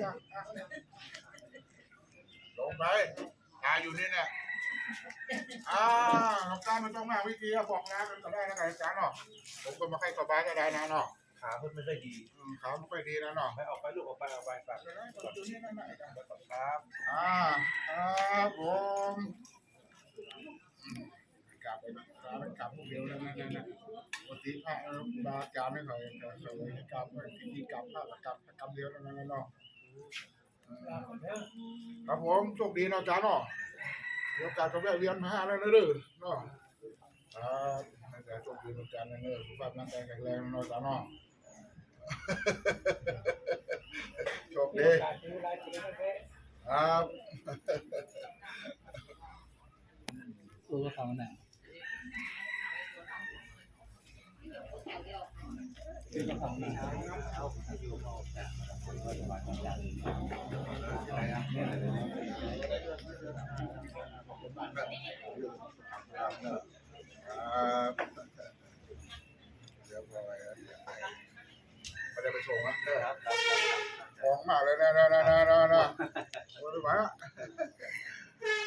อย่าลงไปตาอยู่นี่เนี่ยอ่าน้ำตาลมันต้องมาวิธีอะบอกงานมันก็ได้นะไงอาจารย์เนาะผมก็มาให้สบายก็ได้นะเนาะขาเพิ่นไม่ค่อยดีอืมเขาไม่ค่อยดีนะเนาะไปออกไปลูกออกไปออกไปฝากอยู่นี่นั่นน่ะอาจารย์ครับอ่าครับผมอืมกลับไปนะกลับไปกลับพวกเดียวแล้วนั่นนั่นปกติพระเออบาอาจารย์ไม่ค่อยจะเคยกลับพิธีกลับพระก็กลับกลับเดียวแล้วนั่นเนาะ ครับผมโชคดีนะอาจารย์เนาะเดี๋ยวโอกาสจะแวะเวียนมาหาแล้วนะเด้อเนาะครับอาจารย์โชคดีนะอาจารย์นะเด้อสุขภาพร่างกายแข็งแรงนะอาจารย์เนาะโชคดีครับรู้ว่าเขาไหนครับเดี๋ย ไม่ได้ไปส่งนะเด้อของมากเลยนะนะนะนะนะนะโอ้ยม